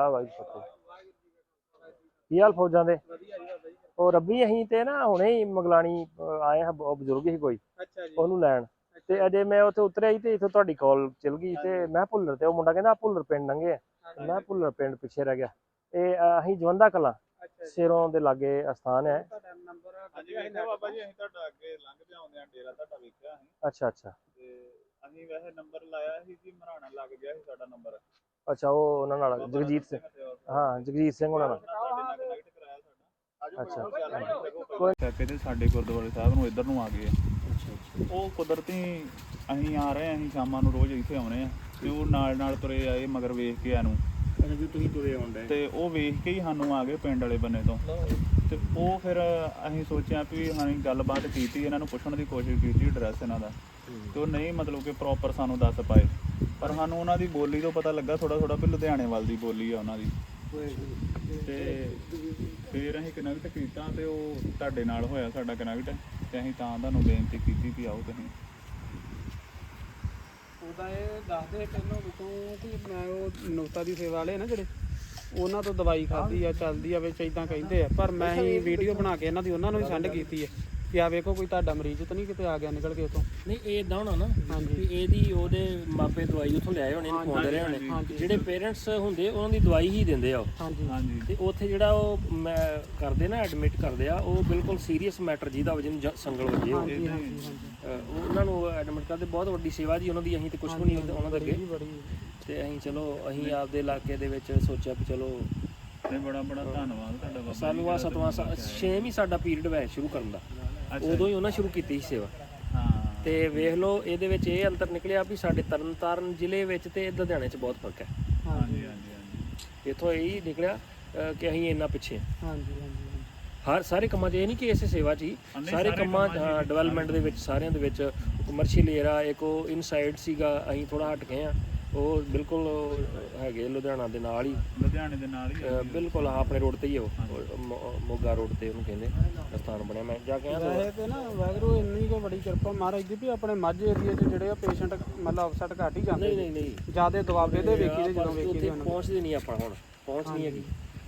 ਆ ਵਾਹਿਗੁਰੂ ਫਤਿਹ ਕੀ ਹਾਲ ਫੌਜਾਂ ਦੇ? ਉਹ ਰੱਬੀ ਅਸੀਂ ਤੇ ਨਾ ਹੁਣੇ ਹੀ ਮਗਲਾਣੀ ਅਹ, ਆਏ ਹਾਂ ਬ- ਬਜ਼ੁਰਗ ਹੀ ਕੋਈ। ਅੱਛਾ ਜੀ। ਉਹਨੂੰ ਲੈਣ। ਤੇ ਅਜੇ ਮੈਂ ਉੱਥੇ ਉਤਰਿਆ ਹੀ ਤੇ ਇੱਥੋਂ ਤੁਹਾਡੀ ਕਾਲ ਚਲ ਗਈ ਤੇ ਮੈਂ ਭੁੱਲਰ ਤੇ ਉਹ ਮੁੰਡਾ ਕਹਿੰਦਾ ਆਹ ਭੁੱਲਰ ਪਿੰਡ ਲੰਘੇ ਆ। ਮੈਂ ਭੁੱਲਰ ਪਿੰਡ ਪਿੱਛੇ ਰਹਿ ਗਿਆ। ਇਹ ਅਹ, ਅਸੀਂ ਜਵੰਦਾ ਕਲਾਂ ਅੱਛਾ ਜੀ। ਸਿਰੋਂ ਦੇ ਲਾਗੇ ਅਸਥਾਨ ਹੈ। ਤੁਹਾਡਾ ਨੰਬਰ ਹਾਂਜੀ ਵੇਖਿਆ ਬਾਬਾ ਜੀ ਅਸੀਂ ਤੁਹਾਡਾ ਅੱਗੇ ਲੰਘਦੇ ਆਉਂਦੇ ਆ ਡੇਰਾ ਤੁਹਾਡਾ ਵੇਖਿਆ ਅਸੀਂ। ਅੱਛਾ ਅੱਛਾ। ਤੇ ਅਸੀਂ ਵੈਸੇ ਨੰਬਰ ਲਾਇਆ ਸੀ ਜੀ ਮਰਾਣਾ ਲੱਗ ਗਿਆ ਸੀ ਸਾਡਾ ਨੰਬਰ। ਅੱਛਾ ਉਹ ਉਹਨਾਂ ਨਾਲ ਜਗਜੀਤ ਸਿੰਘ। ਹਾਂ ਜਗਜੀਤ ਸਿੰਘ ਉਹਨਾਂ ਨਾਲ। ਅੱਛਾ। ਚਾਚੇ ਦੇ ਸਾਡੇ ਗੁਰਦੁਆਰੇ ਸਾਹਿਬ ਨੂੰ ਇੱਧਰ ਨੂੰ ਆ ਗਏ ਆ। ਉਹ ਕੁਦਰਤੀ ਅਸੀਂ ਆ ਰਹੇ ਆ ਅਸੀਂ ਸ਼ਾਮਾਂ ਨੂੰ ਰੋਜ਼ ਇੱਥੇ ਆਉਣੇ ਆ। ਤੇ ਉਹ ਨਾਲ ਨਾਲ ਤੁਰੇ ਆਏ ਮਗਰ ਵੇਖ ਕੇ ਆਨੂੰ ਅੱਛਾ ਜੀ ਤੁਸੀਂ ਤੁਰੇ ਆਉਂਦੇ। ਤੇ ਉਹ ਵੇਖ ਕੇ ਹੀ ਸਾਨੂੰ ਆ ਗਏ ਪਿੰਡ ਵਾਲੇ ਬੰਨੇ ਤੋਂ। ਤੇ ਉਹ ਫਿਰ ਅਸੀਂ ਸੋਚਿਆ ਵੀ ਹਾਂ ਗੱਲਬਾਤ ਕੀਤੀ ਇਹਨਾਂ ਨੂੰ ਪੁੱਛਣ ਦੀ ਕੋਸ਼ਿਸ਼ ਕੀਤੀ ਐਡਰੈਸ ਇਹਨਾਂ ਦਾ। ਤੇ ਉਹ ਨਹੀਂ ਮਤਲਬ ਕਿ ਪ੍ਰੋਪਰ ਸਾਨੂੰ ਦੱਸ ਪਾਏ। ਪਰ ਸਾਨੂੰ ਉਹਨਾਂ ਦੀ ਬੋਲੀ ਤੋਂ ਪਤਾ ਲੱਗਾ ਥੋੜਾ ਥੋੜਾ ਵੀ ਲੁਧਿਆਣੇ ਵੱਲ ਦੀ ਬੋਲੀ ਆ ਉਹਨਾਂ ਦੀ। ਤੇ ਫਿਰ ਅਸੀਂ ਕਨੈਕਟ ਕੀਤਾ ਤੇ ਉਹ ਤੁਹਾਡੇ ਨਾਲ ਹੋਇਆ ਸਾਡਾ ਕਨੈਕਟ ਤੇ ਅਸੀਂ ਤਾਂ ਤੁਹਾਨੂੰ ਬੇਨਤੀ ਕੀਤੀ ਵੀ ਆਓ ਤੁਸੀਂ। ਉਹਦਾ ਇਹ ਦੱਸਦੇ ਪਹਿਲਾਂ ਵੀ ਕਿ ਮੈਂ ਉਹ ਨੁਕਤਾ ਦੀ ਸੇਵਾ ਵਾਲੇ ਨਾ ਜਿਹੜੇ, ਉਹਨਾਂ ਤੋਂ ਦਵਾਈ ਖਾਧੀ ਆ, ਚੱਲਦੀ ਆ, ਵਿੱਚ ਇਦਾਂ ਕਹਿੰਦੇ ਆ। ਪਰ ਮੈਂ ਹੀ ਵੀਡੀਓ ਬਣਾ ਕੇ ਇਹਨਾਂ ਦੀ, ਉਹਨਾਂ ਨੂੰ ਵੀ ਸੈਂਡ ਕੀਤੀ ਹੈ ਕਿ ਆ ਵੇਖੋ ਕੋਈ ਤੁਹਾਡਾ ਮਰੀਜ਼ ਤਾਂ ਨਹੀਂ ਕਿਤੇ ਆ ਗਿਆ ਨਿਕਲ ਕੇ ਉਤੋਂ ਨਹੀਂ ਇਹ ਇਦਾਂ ਹੋਣਾ ਨਾ ਹਾਂਜੀ। ਵੀ ਇਹਦੀ ਉਹਦੇ ਮਾਪੇ ਦਵਾਈ ਉੱਥੋਂ ਲਿਆਏ ਹੋਣੇ ਇਹਨੂੰ ਖਵਾਉਂਦੇ ਰਹੇ ਹੋਣੇ। ਹਾਂਜੀ। ਜਿਹੜੇ ਪੇਰੈਂਟਸ ਹੁੰਦੇ ਉਹਨਾਂ ਦੀ ਦਵਾਈ ਹੀ ਦਿੰਦੇ ਆ ਉਹ। ਹਾਂਜੀ। ਹਾਂਜੀ। ਤੇ ਉੱਥੇ ਜਿਹੜਾ ਉਹ ਮੈਂ ਕਰਦੇ ਨਾ ਐਡਮਿਟ ਕਰਦੇ ਆ ਉਹ ਬਿਲਕੁਲ ਸੀਰੀਅਸ ਮੈਟਰ ਜਿਹਦਾ ਵਜਨ ਜ- ਸੰਗਲ ਵਜੇ ਹੋਵੇ ਹਾਂਜੀ ਹਾਂਜੀ ਹਾਂਜੀ। ਅਹ ਉਹ ਉਹਨਾਂ ਨੂੰ ਐਡਮਿਟ ਕਰਦੇ ਬਹੁਤ ਵੱਡੀ ਸੇਵਾ ਜੀ ਉਹਨਾਂ ਦੀ ਅਸੀਂ ਤੇ ਕੁਝ ਵੀ ਨਹੀਂ ਉਹਨਾਂ ਦੇ ਅੱਗੇ। ਬੜੀ ਬੜੀ ਤੇ ਅਸੀਂ ਚਲੋ ਅਸੀਂ ਆਪਦੇ ਇਲਾਕੇ ਦੇ ਵਿੱਚ ਸੋਚਿਆ ਵੀ ਚਲੋ ਤੇ ਬੜਾ ਬੜਾ ਧੰਨਵਾਦ ਤੁਹਾਡਾ ਬਾਬਾ ਜੀ ਸਾਨੂੰ ਆ ਸਤਵਾਂ ਛੇਵਾਂ ਹੀ ਸਾਡਾ ਪੀਰੀਅਡ ਵੈ ਸ਼ੁਰੂ ਕਰਨ ਦਾ। ਉਦੋਂ ਹੀ ਉਹਨਾਂ ਸ਼ੁਰੂ ਕੀਤੀ ਸੀ ਸੇਵਾ। ਹਾਂ। ਤੇ ਵੇਖ ਲਓ ਇਹਦੇ ਵਿੱਚ ਇਹ ਅੰਤਰ ਨਿਕਲਿਆ ਵੀ ਸਾਡੇ ਤਰਨਤਾਰਨ ਜ਼ਿਲ੍ਹੇ ਵਿੱਚ ਤੇ ਲੁਧਿਆਣੇ 'ਚ ਬਹੁਤ ਫ਼ਰਕ ਹੈ। ਹਾਂਜੀ ਹਾਂਜੀ ਹਾਂਜੀ। ਇਥੋਂ ਇਹ ਹੀ ਨਿਕਲਿਆ ਕਿ ਅਸੀਂ ਇੰਨਾ ਪਿੱਛੇ ਹਾਂ। ਹਾਂਜੀ ਹਾਂਜੀ ਹਰ ਸਾਰੇ ਕੰਮਾਂ 'ਚ ਇਹ ਨਹੀਂ ਕਿ ਇਸੇ ਸੇਵਾ 'ਚ ਹੀ ਸਾਰੇ ਕੰਮਾਂ ਡਿਵੈਲਪਮੈਂਟ ਦੇ ਵਿੱਚ ਸਾਰਿਆਂ ਦੇ ਵਿੱਚ ਕਮਰਸ਼ੀਅਲ ਏਰੀਆ ਇੱਕ ਉਹ ਇਨਸਾਈਡ ਸੀਗਾ ਅਸੀਂ ਥੋੜਾ ਹਟ ਗਏ ਆ ਉਹ ਬਿਲਕੁਲ ਹੈਗੇ ਲੁਧਿਆਣਾ ਦੇ ਨਾਲ ਹੀ। ਲੁਧਿਆਣੇ ਦੇ ਨਾਲ ਹੀ ਅਹ, ਬਿਲਕੁਲ ਆਹ ਆਪਣੇ ਰੋਡ ਤੇ ਹੀ ਆ ਉਹ। ਉਹ ਮੋ- ਮੋਗਾ ਰੋਡ ਤੇ ਉਹਨੂੰ ਕਹਿੰਦੇ ਸਥਾਨ ਬਣਿਆ। ਮੈਂ ਜਾ ਕੇ ਆਇਆ ਤਾਂ ਵੈਸੇ ਤੇ ਨਾ ਵਾਹਿਗੁਰੂ ਇੰਨੀ ਕੋ ਬੜੀ ਕਿਰਪਾ ਮਹਾਰਾਜ ਦੀ ਵੀ ਆਪਣੇ ਮਾਝੇ ਏਰੀਆ 'ਚ ਜਿਹੜੇ ਆ ਪੇਸ਼ੈਂਟ ਮਤਲਬ ਅਫਸਰ ਘੱਟ ਹੀ ਜਾਂਦੇ ਨਹੀਂ ਨਹੀਂ ਨਹੀਂ। ਜਿਆਦੇ ਦਵਾਬੇ ਦੇ ਵੇਖੀ ਦੇ ਜਦੋਂ ਵੇਖੀ ਉੱਥੇ। ਪਹੁੰਚਦੇ ਨਹੀਂ ਆਪਾਂ ਹੁਣ। ਪਹੁੰਚ ਨਹੀਂ ਹੈਗੀ।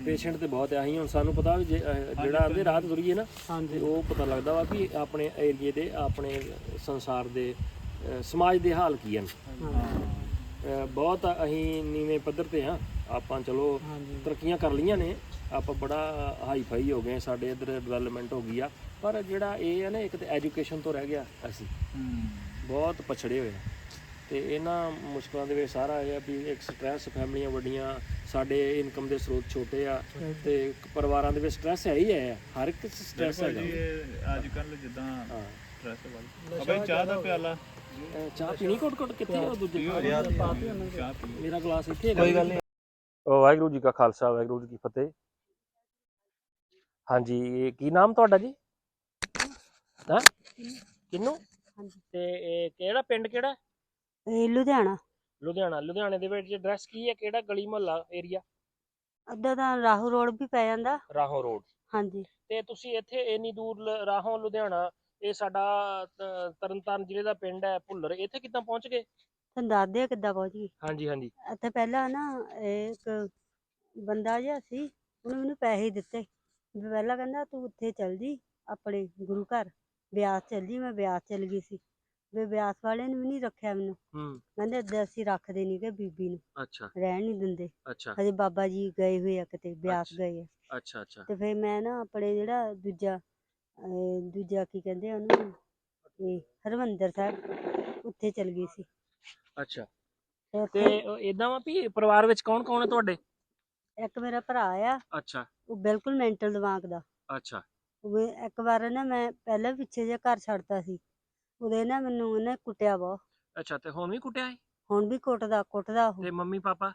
ਪੇਸ਼ੈਂਟ ਤੇ ਬਹੁਤ ਆ। ਅਸੀਂ ਹੁਣ ਸਾਨੂੰ ਪਤਾ ਵੀ ਜੇ, ਅਹ, ਜਿਹੜਾ ਆਂਦੇ ਰਾਤ ਤੁਰੀਏ ਨਾ ਤੇ ਹਾਂਜੀ ਉਹ ਪਤਾ ਲੱਗਦਾ ਵਾ ਵੀ ਆਪਣੇ ਏਰੀਏ ਦੇ ਆਪਣੇ ਸੰਸਾਰ ਦੇ ਅਹ, ਸਮਾਜ ਦੇ ਹਾਲ ਕੀ ਹਨ। ਬਹੁਤ ਅਸੀਂ ਨੀਵੇਂ ਪੱਧਰ ਤੇ ਆ ਆਪਾਂ ਚਲੋ ਤਰੱਕੀਆਂ ਕਰ ਲਈਆਂ ਨੇ। ਆਪਾਂ ਬੜਾ ਹਾਈ ਫਾਈ ਹੋ ਗਏ ਸਾਡੇ ਇਧਰ ਡਿਵੈਲਪਮੈਂਟ ਹੋ ਗਈ ਆ। ਪਰ ਜਿਹੜਾ ਇਹ ਹੈ ਨਾ ਇੱਕ ਤੇ ਐਜੂਕੇਸ਼ਨ ਤੋਂ ਰਹਿ ਗਿਆ ਅਸੀਂ। ਹੂੰ। ਬਹੁਤ ਪਛੜੇ ਹੋਏ ਆ। ਤੇ ਇਹਨਾਂ ਮੁਸ਼ਕਲਾਂ ਦੇ ਵਿੱਚ ਸਾਰਾ ਇਹ ਵੀ ਇੱਕ ਸਟ੍ਰੈਸ ਫੈਮਲੀਆਂ ਵੱਡੀਆਂ ਸਾਡੇ ਇਨਕਮ ਦੇ ਸਰੋਤ ਛੋਟੇ ਆ। ਤੇ ਪਰਿਵਾਰਾਂ ਦੇ ਵਿੱਚ ਸਟ੍ਰੈਸ ਹੈ ਹੀ ਹੈ। ਹਰ ਇੱਕ ਸਟ੍ਰੈਸ ਜੀ ਇਹ ਅੱਜ ਕੱਲ ਜਿੱਦਾਂ ਹਾਂ। ਸਟ੍ਰੈਸ ਵਾਲੀ ਅਬੇ ਚਾਹ ਦਾ ਪਿਆਲਾ। ਅਹ ਚਾਹ ਪੀਣੀ ਘੁੱਟ ਘੁੱਟ ਕਿੱਥੇ ਆ ਉਹ ਦੂਜੇ ਚਾਹ ਪੀ ਮੇਰਾ ਗਲਾਸ ਇੱਥੇ ਹੈਗਾ। ਕੋਈ ਗੱਲ ਨਹੀਂ। ਉਹ ਵਾਹਿਗੁਰੂ ਜੀ ਕਾ ਖਾਲਸਾ ਵਾਹਿਗੁਰੂ ਜੀ ਕੀ ਫਤਿਹ। ਹਾਂਜੀ ਇਹ ਕੀ ਨਾਮ ਤੁਹਾਡਾ ਜੀ? ਹਾਂ? ਕਿੰਨੂ? ਤੇ ਇਹ ਕਿਹੜਾ ਪਿੰਡ ਕਿਹੜਾ? ਇਹ ਲੁਧਿਆਣਾ। ਲੁਧਿਆਣਾ। ਲੁਧਿਆਣੇ ਦੇ ਵਿੱਚ ਐਡਰੈਸ ਕੀ ਹੈ? ਕਿਹੜਾ ਗਲੀ ਮੁਹੱਲਾ ਏਰੀਆ ਅੱਧਾ ਤਾਂ ਰਾਹੂ ਰੋਡ ਵੀ ਪੈ ਜਾਂਦਾ। ਰਾਹੋਂ ਰੋਡ। ਹਾਂਜੀ। ਤੇ ਤੁਸੀਂ ਇੱਥੇ ਇੰਨੀ ਦੂਰ ਲ- ਰਾਹੋਂ ਲੁਧਿਆਣਾ ਇਹ ਸਾਡਾ ਤ- ਤਰਨਤਾਰਨ ਜ਼ਿਲ੍ਹੇ ਦਾ ਪਿੰਡ ਹੈ ਭੁੱਲਰ। ਇੱਥੇ ਕਿੱਦਾਂ ਪਹੁੰਚ ਗਏ? ਤੁਹਾਨੂੰ ਦੱਸਦੇ ਆ ਕਿੱਦਾਂ ਪਹੁੰਚ ਗਈ ਹਾਂਜੀ ਹਾਂਜੀ। ਇੱਥੇ ਪਹਿਲਾਂ ਨਾ ਇੱਕ ਬੰਦਾ ਜਿਹਾ ਸੀ ਉਹਨੇ ਮੈਨੂੰ ਪੈਸੇ ਦਿੱਤੇ। ਵੀ ਪਹਿਲਾਂ ਕਹਿੰਦਾ ਤੂੰ ਉੱਥੇ ਚੱਲ ਜੀ ਆਪਣੇ ਗੁਰੂ ਘਰ। ਬਿਆਸ ਚੱਲ ਜੀ ਮੈਂ ਬਿਆਸ ਚੱਲ ਗਈ ਸੀ। ਵੀ ਬਿਆਸ ਵਾਲੇ ਨੇ ਵੀ ਨਹੀਂ ਰੱਖਿਆ ਮੈਨੂੰ। ਹੂੰ। ਕਹਿੰਦੇ ਏਦਾਂ ਅਸੀਂ ਰੱਖਦੇ ਨਹੀਂ ਕਿ ਬੀਬੀ ਨੂੰ। ਅੱਛਾ। ਰਹਿਣ ਨਹੀਂ ਦਿੰਦੇ। ਅੱਛਾ। ਹਜੇ ਬਾਬਾ ਜੀ ਗਏ ਹੋਏ ਆ ਕਿਤੇ ਬਿਆਸ ਅੱਛਾ। ਗਏ ਆ। ਅੱਛਾ ਅੱਛਾ। ਤੇ ਫਿਰ ਮੈਂ ਨਾ ਆਪਣੇ ਜਿਹੜਾ ਦੂਜਾ ਦੂਜਾ ਕੀ ਕਹਿੰਦੇ ਆ ਉਹਨੂੰ? ਇਹ ਹਰਮੰਦਰ ਸਾਹਿਬ ਉੱਥੇ ਚਲ ਗਈ ਸੀ। ਅੱਛਾ। ਤੇ ਤੇ ਉੱਥੇ ਇਦਾਂ ਵਾ ਵੀ ਪਰਿਵਾਰ ਵਿੱਚ ਕੌਣ ਕੌਣ ਹੈ ਤੁਹਾਡੇ? ਇੱਕ ਮੇਰਾ ਭਰਾ ਆ। ਅੱਛਾ। ਉਹ ਬਿਲਕੁਲ ਮੈਂਟਲ ਦਿਮਾਗ ਦਾ। ਅੱਛਾ। ਉਹ ਇੱਕ ਵਾਰ ਨਾ ਮੈਂ ਪਹਿਲਾਂ ਪਿੱਛੇ ਜਿਹਾ ਘਰ ਛੱਡਤਾ ਸੀ। ਉਹਦੇ ਨਾ ਮੈਨੂੰ ਉਹਨੇ ਕੁੱਟਿਆ ਬਹੁਤ। ਅੱਛਾ ਤੇ ਹੁਣ ਵੀ ਕੁੱਟਿਆ ਹੈ ਹੁਣ ਵੀ ਕੁੱਟਦਾ ਕੁੱਟਦਾ ਉਹ। ਤੇ ਮੰਮੀ ਪਾਪਾ?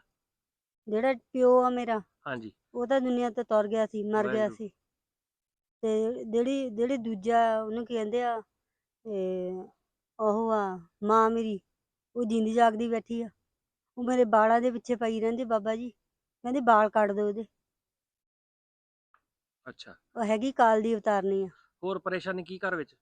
ਜਿਹੜਾ ਪਿਓ ਆ ਮੇਰਾ ਹਾਂਜੀ। ਉਹ ਤਾਂ ਦੁਨੀਆ ਤੋਂ ਤੁਰ ਗਿਆ ਸੀ ਮਰ ਗਿਆ ਵਾਹਿਗੁਰੂ। ਸੀ। ਤੇ ਜਿਹੜੀ ਜਿਹੜੀ ਦੂਜਾ ਉਹਨੂੰ ਕੀ ਕਹਿੰਦੇ ਆ ਇਹ ਉਹ ਆ ਮਾਂ ਮੇਰੀ ਉਹ ਜਿੰਦੀ ਜਾਗਦੀ ਬੈਠੀ ਆ। ਉਹ ਮੇਰੇ ਬਾਲਾਂ ਦੇ ਪਿੱਛੇ ਪਈ ਰਹਿੰਦੀ ਬਾਬਾ ਜੀ ਕਹਿੰਦੀ ਬਾਲ ਕੱਢ ਦਿਓ ਉਹਦੇ। ਅੱਛਾ। ਉਹ ਹੈਗੀ ਕਾਲ ਦੀ ਉਤਾਰਨੀ ਆ। ਹੋਰ ਪਰੇਸ਼ਾਨੀ ਕੀ ਘਰ ਵਿੱਚ?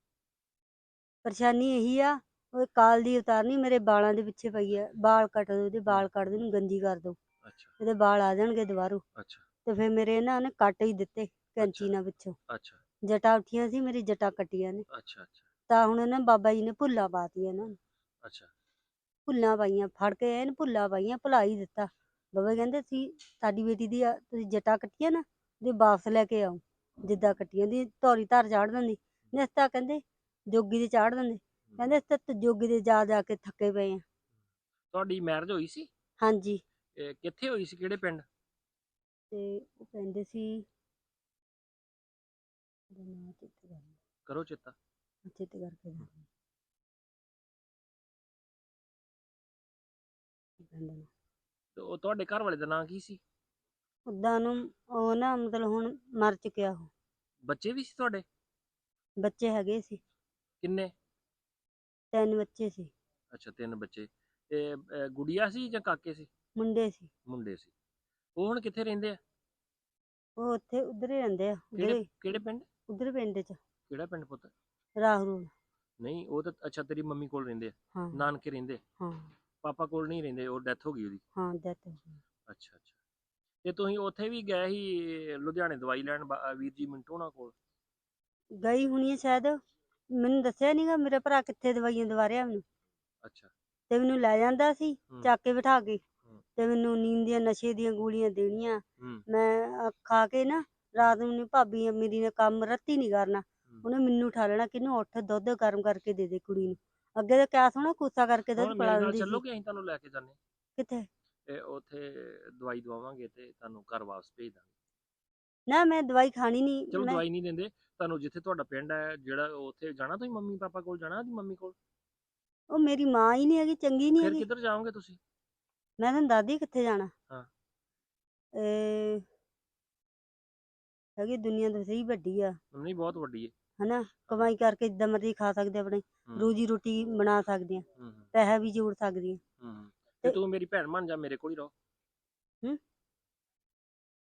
ਪਰੇਸ਼ਾਨੀ ਇਹੀ ਆ ਉਹ ਕਾਲ ਦੀ ਉਤਾਰਨੀ ਮੇਰੇ ਬਾਲਾਂ ਦੇ ਪਿੱਛੇ ਪਈ ਆ ਬਾਲ ਕੱਟ ਦਿਓ ਉਹਦੇ ਬਾਲ ਕੱਢ ਦਿਓ ਉਹਨੂੰ ਗੰਜੀ ਕਰ ਦਿਓ ਅੱਛਾ। ਇਹਦੇ ਵਾਲ ਆ ਜਾਣਗੇ ਦੁਬਾਰੂ। ਅੱਛਾ। ਤੇ ਫਿਰ ਮੇਰੇ ਇਹਨਾਂ ਨੇ ਕੱਟ ਹੀ ਦਿੱਤੇ। ਕੈਂਚੀ। ਨਾਲ ਵਿੱਚੋਂ। ਅੱਛਾ। ਜਟਾ ਉੱਠੀਆਂ ਸੀ ਮੇਰੀ ਜਟਾ ਕੱਟੀਆਂ ਨੇ। ਅੱਛਾ ਅੱਛਾ। ਤਾਂ ਹੁਣ ਇਹਨਾਂ ਬਾਬਾ ਜੀ ਨੇ ਭੁੱਲਾ ਪਾਤੀਆਂ ਇਹਨਾਂ ਨੂੰ। ਅੱਛਾ। ਭੁੱਲਾਂ ਪਾਈਆਂ ਫੜ ਕੇ ਐਨ ਭੁੱਲਾਂ ਪਾਈਆਂ ਭੁਲਾ ਹੀ ਦਿੱਤਾ। ਬਾਬਾ ਜੀ ਕਹਿੰਦੇ ਸੀ ਸਾਡੀ ਬੇਟੀ ਦੀ ਆ- ਤੁਸੀਂ ਜਟਾ ਕੱਟੀਆਂ ਨਾ ਤੇ ਵਾਪਸ ਲੈ ਕੇ ਆਓ। ਜਿੱਦਾਂ ਕੱਟੀਆਂ ਦੀ ਧੌਰੀ ਧਾਰ ਚਾੜ ਦਿੰਦੀ। ਨਿਸ ਤਾਂ ਕਹਿੰਦੇ ਜੋਗੀ ਦੇ ਚਾੜ ਦਿੰਦੇ। ਕਹਿੰਦੇ ਅਸੀਂ ਤਾਂ ਜੋਗੀ ਦੇ ਜਾ ਜਾ ਕੇ ਥੱਕੇ ਪਏ ਆ। ਤੁਹਾਡੀ ਮੈਰਿਜ ਹੋਈ ਸੀ? ਹਾਂਜੀ। ਇਹ ਕਿੱਥੇ ਹੋਈ ਸੀ? ਕਿਹੜੇ ਪਿੰਡ? ਤੇ ਉਹ ਕਹਿੰਦੇ ਸੀ ਉਹਦਾ ਨਾਂ ਚੇਤੇ ਕਰ ਕਰੋ ਚੇਤਾ। ਚੇਤੇ ਕਰਕੇ ਦੱਸ ਕੀ ਕਹਿੰਦੇ ਨੇ। ਤੇ ਉਹ ਤੁਹਾਡੇ ਘਰ ਵਾਲੇ ਦਾ ਨਾਂ ਕੀ ਸੀ? ਉਦਾਂ ਨੂੰ ਉਹ ਨਾ ਮਤਲਬ ਹੁਣ ਮਰ ਚੁੱਕਿਆ ਉਹ। ਬੱਚੇ ਵੀ ਸੀ ਤੁਹਾਡੇ? ਬੱਚੇ ਹੈਗੇ ਸੀ। ਕਿੰਨੇ? ਤਿੰਨ ਬੱਚੇ ਸੀ। ਅੱਛਾ ਤਿੰਨ ਬੱਚੇ। ਤੇ ਅਹ, ਗੁੜੀਆ ਸੀ ਜਾਂ ਕਾਕੇ ਸੀ? ਮੁੰਡੇ ਸੀ। ਮੁੰਡੇ ਸੀ। ਉਹ ਹੁਣ ਕਿੱਥੇ ਰਹਿੰਦੇ ਆ? ਉਹ ਉੱਥੇ ਉਧਰ ਹੀ ਰਹਿੰਦੇ ਆ ਉਧਰ ਕਿਹੜੇ ਕਿਹੜੇ ਪਿੰਡ? ਉਧਰ ਪਿੰਡ ਚ। ਕਿਹੜਾ ਪਿੰਡ ਪੁੱਤ? ਰਾਹੁਲ ਨਹੀਂ ਉਹ ਤਾਂ ਅੱਛਾ ਤੇਰੀ ਮੰਮੀ ਕੋਲ ਰਹਿੰਦੇ ਆ। ਹਾਂ। ਨਾਨਕੇ ਰਹਿੰਦੇ ਹਾਂ। ਪਾਪਾ ਕੋਲ ਨਹੀਂ ਰਹਿੰਦੇ ਉਹ ਡੈਥ ਹੋ ਗਈ ਉਹਦੀ। ਹਾਂ ਗਈ। ਅੱਛਾ ਅੱਛਾ। ਤੇ ਤੁਸੀਂ ਉੱਥੇ ਵੀ ਗਏ ਸੀ ਲੁਧਿਆਣੇ ਦਵਾਈ ਲੈਣ ਬਾ- ਵੀਰ ਜੀ ਮਿੰਟੂ ਹੋਣਾ ਕੋਲ? ਗਈ ਹੋਣੀ ਹੈ ਸ਼ਾਇਦ। ਮੈਨੂੰ ਦੱਸਿਆ ਨਹੀਂਗਾ ਮੇਰਾ ਭਰਾ ਕਿੱਥੇ ਦਵਾਈਆਂ ਦਵਾ ਰਿਹਾ ਮੈਨੂੰ। ਅੱਛਾ। ਤੇ ਮੈਨੂੰ ਲੈ ਜਾਂਦਾ ਸੀ ਹੂੰ। ਚੱਕ ਕੇ ਬਿਠਾ ਕੇ। ਤੇ ਮੈਨੂੰ ਨੀਂਦ ਦੀਆਂ ਨਸ਼ੇ ਦੀਆਂ ਗੋਲੀਆਂ ਦੇਣੀਆਂ। ਹੂੰ। ਮੈਂ ਅਹ, ਖਾ ਕੇ ਨਾ ਰਾਤ ਨੂੰ ਨੀ ਭਾਬੀ ਮੇਰੀ ਨੇ ਕੰਮ ਰੱਤੀ ਨਹੀਂ ਕਰਨਾ ਉਹਨੇ ਮੈਨੂੰ ਉਠਾ ਲੈਣਾ ਕਿਨੂੰ ਉੱਠ ਦੁੱਧ ਗਰਮ ਕਰਕੇ ਦੇ ਦੇ ਕੁੜੀ ਨੂੰ। ਅੱਗੇ ਤਾਂ ਕਿਆ ਸੋਹਣਾ ਕੁੱਤਾ ਕਰਕੇ ਦੁੱਧ ਪਿਲਾ ਦਿੰਦੀ ਸੀ। ਚੱਲੋਗੇ ਅਸੀਂ ਤੁਹਾਨੂੰ ਲੈ ਕੇ ਜਾਂਦੇ ਕਿੱਥੇ? ਤੇ ਉੱਥੇ ਦਵਾਈ ਦਵਾਵਾਂਗੇ ਤੇ ਤੁਹਾਨੂੰ ਘਰ ਵਾਪਸ ਭੇਜ ਦਾਂਗੇ। ਨਾ ਮੈਂ ਦਵਾਈ ਖਾਣੀ ਨਹੀਂ ਚਲੋ ਮੈਂ ਦਵਾਈ ਨਹੀਂ ਦਿੰਦੇ ਤੁਹਾਨੂੰ ਜਿੱਥੇ ਤੁਹਾਡਾ ਪਿੰਡ ਹੈ ਜਿਹੜਾ ਉੱਥੇ ਜਾਣਾ ਤੁਸੀਂ ਮੰਮੀ ਪਾਪਾ ਕੋਲ ਜਾਣਾ ਦੀ ਮੰਮੀ ਕੋਲ? ਉਹ ਮੇਰੀ ਮਾਂ ਹੀ ਨਹੀਂ ਹੈਗੀ ਚੰਗੀ ਨਹੀਂ ਫਿਰ ਹੈਗੀ। ਕਿੱਧਰ ਜਾਓਗੇ ਤੁਸੀਂ? ਮੈਂ ਤੁਹਾਨੂੰ ਦਾਦੀ ਕਿੱਥੇ ਜਾਣਾ? ਹਾਂ। ਇਹ ਹੈਗੀ ਦੁਨੀਆ ਤਾਂ ਸਹੀ ਵੱਡੀ ਆ। ਨਹੀਂ ਬਹੁਤ ਵੱਡੀ ਹੈ ਹਨਾ? ਕਮਾਈ ਕਰਕੇ ਜਿੱਦਾਂ ਮਰਜ਼ੀ ਖਾ ਸਕਦੇ ਆਪਣੇ ਹੂੰ, ਰੋਜੀ ਰੋਟੀ ਬਣਾ ਸਕਦੇ ਆ ਹੂੰ, ਹੂੰ, ਪੈਸਾ ਵੀ ਜੋੜ ਸਕਦੇ ਆ। ਹੂੰ। ਤੇ ਤੇ- ਤੂੰ ਮੇਰੀ ਭੈਣ ਬਣ ਜਾ ਮੇਰੇ ਕੋਲ ਹੀ ਰਹੋ।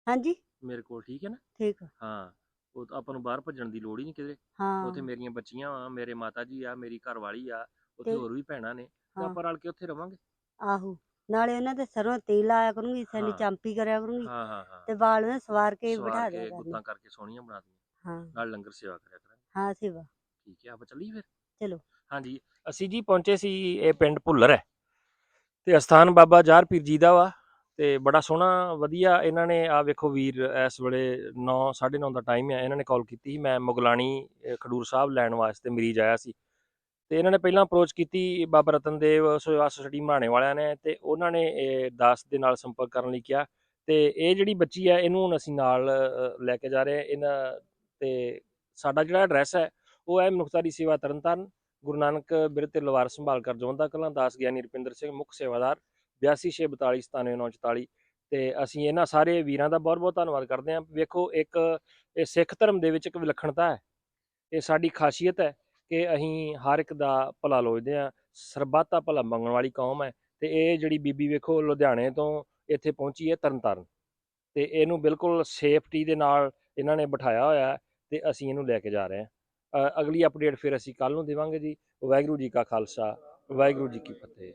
ਹਾਂਜੀ? ਮੇਰੇ ਕੋਲ ਠੀਕ ਹੈ ਨਾ? ਠੀਕ ਆ। ਹਾਂ। ਉਹ ਤਾਂ ਆਪਾਂ ਨੂੰ ਬਾਹਰ ਭੱਜਣ ਦੀ ਲੋੜ ਹੀ ਨਹੀਂ ਕਿਤੇ ਹਾਂ। ਉੱਥੇ ਮੇਰੀਆਂ ਬੱਚੀਆਂ ਆ ਮੇਰੇ ਮਾਤਾ ਜੀ ਆ ਮੇਰੀ ਘਰ ਵਾਲੀ ਆ ਉੱਥੇ ਤੇ- ਹੋਰ ਵੀ ਭੈਣਾਂ ਨੇ। ਤੇ ਹਾਂ। ਆਪਾਂ ਰਲ ਕੇ ਉੱਥੇ ਰਵਾਂਗੇ। ਆਹੋ। ਨਾਲੇ ਉਹਨਾਂ ਦੇ ਸਰੋਂ ਤੇਲ ਆਇਆ ਕਰੂੰਗੀ ਸੈਨੀ ਹਾਂ। ਚਾਂਪੀ ਕਰਿਆ ਕਰੂੰਗੀ ਹਾਂ ਹਾਂ ਹਾਂ। ਤੇ ਵਾਲ ਉਹਨਾਂ ਸਵਾਰ ਕੇ ਸਵਾਰ ਬਿਠਾ ਕੇ ਕਰਨੇ ਗੁੱਤਾਂ ਕਰਕੇ ਸੋਹਣੀਆਂ ਬਣਾ ਦੀਆਂ ਹਾਂ। ਨਾਲ ਲੰਗਰ ਸੇਵਾ ਕਰਿਆ ਕਰਾਂਗੇ। ਹਾਂ ਸੇਵਾ। ਠੀਕ ਹੈ ਆਪਾਂ ਚੱਲੀਏ ਫਿਰ? ਚਲੋ। ਹਾਂਜੀ ਅਸੀਂ ਜੀ ਪਹੁੰਚੇ ਸੀ ਇਹ ਪਿੰਡ ਭੁੱਲਰ ਹੈ। ਤੇ ਅਸਥਾਨ ਬਾਬਾ ਜਾਰ ਪੀਰ ਜੀ ਦਾ ਵਾ ਤੇ ਬੜਾ ਸੋਹਣਾ ਵਧੀਆ ਇਹਨਾਂ ਨੇ ਆ ਵੇਖੋ ਵੀਰ ਇਸ ਵੇਲੇ 9 9:30 ਦਾ ਟਾਈਮ ਹੈ ਇਹਨਾਂ ਨੇ ਕਾਲ ਕੀਤੀ ਸੀ। ਮੈਂ ਮੁਗਲਾਣੀ ਖਡੂਰ ਸਾਹਿਬ ਲੈਣ ਵਾਸਤੇ ਮਰੀਜ਼ ਆਇਆ ਸੀ। ਤੇ ਇਹਨਾਂ ਨੇ ਪਹਿਲਾਂ ਅਪਰੋਚ ਕੀਤੀ ਬਾਬਾ ਰਤਨ ਦੇਵ ਸੇਵਾ ਸੋਸਾਇਟੀ ਬਣਾਉਣੇ ਵਾਲਿਆਂ ਨੇ ਤੇ ਉਹਨਾਂ ਨੇ ਇਹ ਦਾਸ ਦੇ ਨਾਲ ਸੰਪਰਕ ਕਰਨ ਲਈ ਕਿਹਾ ਤੇ ਇਹ ਜਿਹੜੀ ਬੱਚੀ ਹੈ ਇਹਨੂੰ ਹੁਣ ਅਸੀਂ ਨਾਲ ਲੈ ਕੇ ਜਾ ਰਹੇ ਹਾਂ। ਇਹਨਾਂ ਤੇ ਸਾਡਾ ਜਿਹੜਾ ਐਡਰੈਸ ਹੈ ਉਹ ਹੈ ਮਨੁੱਖਤਾਰੀ ਸੇਵਾ ਤਰਨਤਾਰਨ, ਗੁਰੂ ਨਾਨਕ ਬਿਰਧ ਤੇ ਲਵਾਰ ਸੰਭਾਲ ਕਰ ਜਵੰਦਾ ਕਲਾਂ ਦਾਸ ਗਿਆਨੀ ਰੁਪਿੰਦਰ ਸਿੰਘ, ਮੁੱਖ ਸੇਵਾਦਾਰ 8242497944 ਤੇ ਅਸੀਂ ਇਹਨਾਂ ਸਾਰੇ ਵੀਰਾਂ ਦਾ ਬਹੁਤ ਬਹੁਤ ਧੰਨਵਾਦ ਕਰਦੇ ਹਾਂ। ਵੇਖੋ, ਇੱਕ ਇਹ ਸਿੱਖ ਧਰਮ ਦੇ ਵਿੱਚ ਇੱਕ ਵਿਲੱਖਣਤਾ ਹੈ। ਇਹ ਸਾਡੀ ਖਾਸੀਅਤ ਹੈ। ਕਿ ਅਸੀਂ ਹਰ ਇੱਕ ਦਾ ਭਲਾ ਲੋਚਦੇ ਹਾਂ, ਸਰਬੱਤ ਦਾ ਭਲਾ ਮੰਗਣ ਵਾਲੀ ਕੌਮ ਹੈ ਤੇ ਇਹ ਜਿਹੜੀ ਬੀਬੀ ਵੇਖੋ ਲੁਧਿਆਣੇ ਤੋਂ ਇੱਥੇ ਪਹੁੰਚੀ ਹੈ ਤਰਨਤਾਰਨ ਤੇ ਇਹਨੂੰ ਬਿਲਕੁਲ ਸੇਫਟੀ ਦੇ ਨਾਲ ਇਹਨਾਂ ਨੇ ਬਿਠਾਇਆ ਹੋਇਆ ਹੈ ਤੇ ਅਸੀਂ ਇਹਨੂੰ ਲੈ ਕੇ ਜਾ ਰਹੇ ਹਾਂ। ਅਗਲੀ ਅਪਡੇਟ ਫਿਰ ਅਸੀਂ ਕੱਲ ਨੂੰ ਦੇਵਾਂਗੇ ਜੀ। ਵਾਹਿਗੁਰੂ ਜੀ ਕਾ ਖਾਲਸਾ, ਵਾਹਿਗੁਰੂ ਜੀ ਕੀ ਫਤਿਹ।